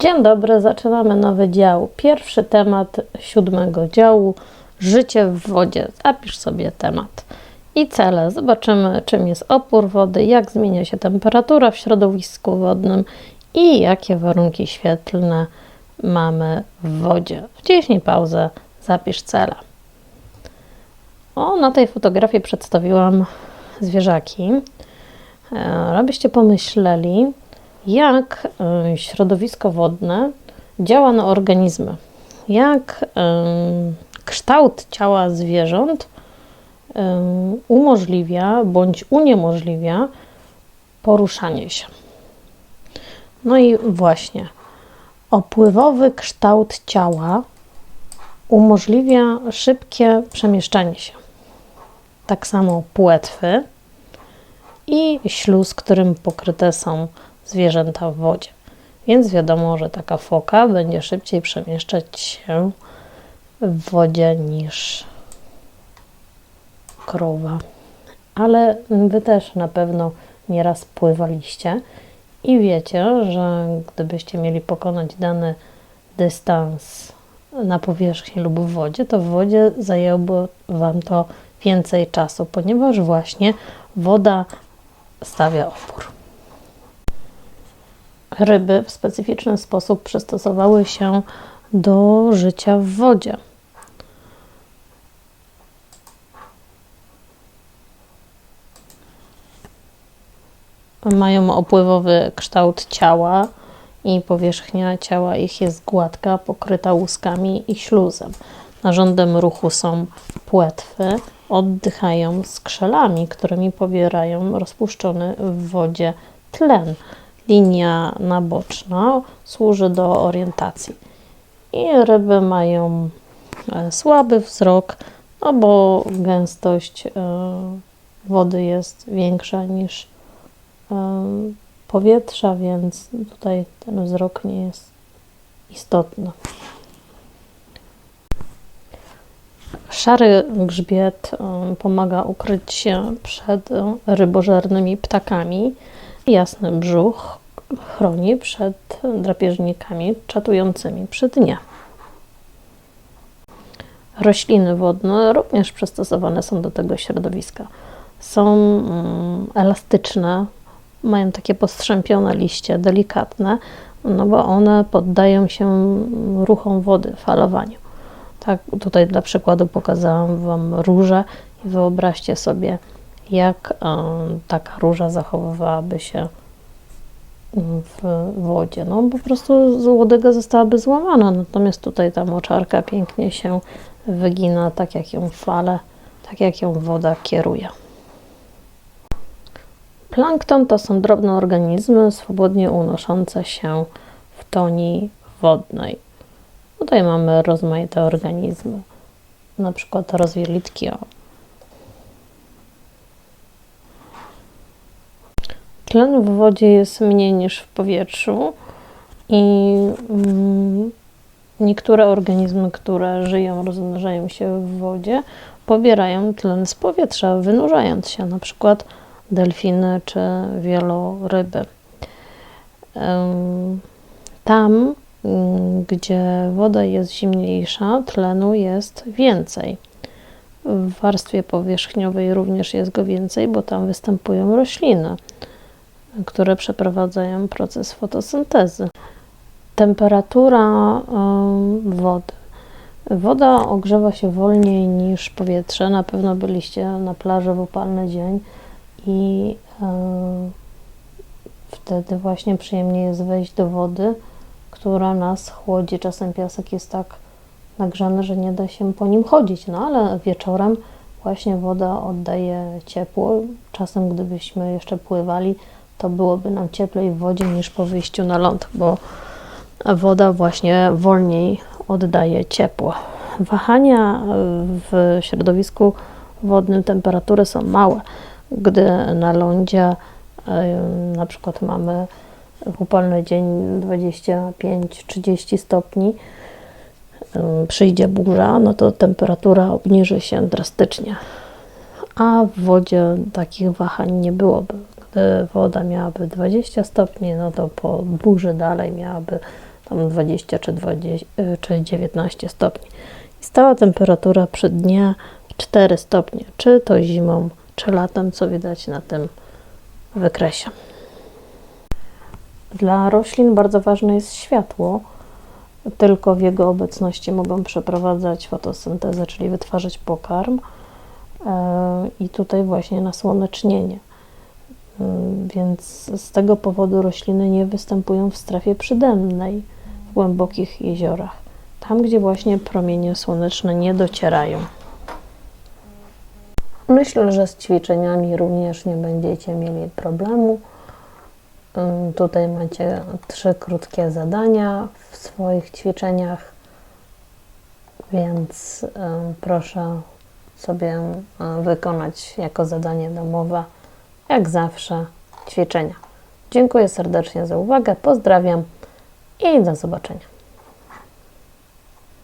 Dzień dobry, zaczynamy nowy dział. Pierwszy temat siódmego działu życie w wodzie. Zapisz sobie temat i cele. Zobaczymy, czym jest opór wody, jak zmienia się temperatura w środowisku wodnym i jakie warunki świetlne mamy w wodzie. Wciśnij pauzę, zapisz cele. O, na tej fotografii przedstawiłam zwierzaki. E, Abyście pomyśleli, jak y, środowisko wodne działa na organizmy. Jak y, kształt ciała zwierząt y, umożliwia bądź uniemożliwia poruszanie się. No i właśnie, opływowy kształt ciała umożliwia szybkie przemieszczanie się. Tak samo płetwy i śluz, którym pokryte są zwierzęta w wodzie. Więc wiadomo, że taka foka będzie szybciej przemieszczać się w wodzie niż krowa. Ale Wy też na pewno nieraz pływaliście i wiecie, że gdybyście mieli pokonać dany dystans na powierzchni lub w wodzie, to w wodzie zajęłoby Wam to więcej czasu, ponieważ właśnie woda stawia opór. Ryby w specyficzny sposób przystosowały się do życia w wodzie. Mają opływowy kształt ciała i powierzchnia ciała ich jest gładka, pokryta łuskami i śluzem. Narządem ruchu są płetwy, oddychają skrzelami, którymi pobierają rozpuszczony w wodzie tlen. Linia naboczna służy do orientacji. I ryby mają e, słaby wzrok, no bo gęstość e, wody jest większa niż e, powietrza, więc tutaj ten wzrok nie jest istotny. Szary grzbiet pomaga ukryć się przed rybożernymi ptakami. Jasny brzuch chroni przed drapieżnikami czatującymi przy dnie. Rośliny wodne również przystosowane są do tego środowiska. Są mm, elastyczne, mają takie postrzępione liście, delikatne, no bo one poddają się ruchom wody, falowaniu. Tak, tutaj dla przykładu pokazałam Wam różę i wyobraźcie sobie, jak taka róża zachowywałaby się w wodzie. No po prostu łodyga zostałaby złamana, natomiast tutaj ta moczarka pięknie się wygina, tak jak ją fale, tak jak ją woda kieruje. Plankton to są drobne organizmy swobodnie unoszące się w toni wodnej. Tutaj mamy rozmaite organizmy, na przykład rozwielitki. Tlen w wodzie jest mniej niż w powietrzu i mm, niektóre organizmy, które żyją, rozmnażają się w wodzie, pobierają tlen z powietrza, wynurzając się, na przykład delfiny czy wieloryby. Tam Mm, gdzie woda jest zimniejsza, tlenu jest więcej. W warstwie powierzchniowej również jest go więcej, bo tam występują rośliny, które przeprowadzają proces fotosyntezy. Temperatura wody. Woda ogrzewa się wolniej niż powietrze. Na pewno byliście na plaży w upalny dzień i wtedy właśnie przyjemnie jest wejść do wody która nas chłodzi. Czasem piasek jest tak nagrzany, że nie da się po nim chodzić, no ale wieczorem właśnie woda oddaje ciepło. Czasem, gdybyśmy jeszcze pływali, to byłoby nam cieplej w wodzie niż po wyjściu na ląd, bo woda właśnie wolniej oddaje ciepło. Wahania w środowisku wodnym temperatury są małe. Gdy na lądzie na przykład mamy w upalny dzień 25-30 stopni, przyjdzie burza, no to temperatura obniży się drastycznie. A w wodzie takich wahań nie byłoby. Gdy woda miałaby 20 stopni, no to po burzy dalej miałaby tam 20 czy, 20 y, czy 19 stopni. I stała temperatura przy dnia 4 stopnie, czy to zimą, czy latem, co widać na tym wykresie. Dla roślin bardzo ważne jest światło. Tylko w jego obecności mogą przeprowadzać fotosyntezę, czyli wytwarzać pokarm. E, I tutaj właśnie nasłonecznienie. Mm, Więc z tego powodu rośliny nie występują w strefie przydennej, w głębokich jeziorach, tam gdzie właśnie promienie słoneczne nie docierają. Myślę, że z ćwiczeniami również nie będziecie mieli problemu. Ym, Tutaj macie trzy krótkie zadania w swoich ćwiczeniach, więc ym, proszę sobie y, wykonać jako zadanie domowe, jak zawsze, ćwiczenia. Dziękuję serdecznie za uwagę, pozdrawiam i do zobaczenia.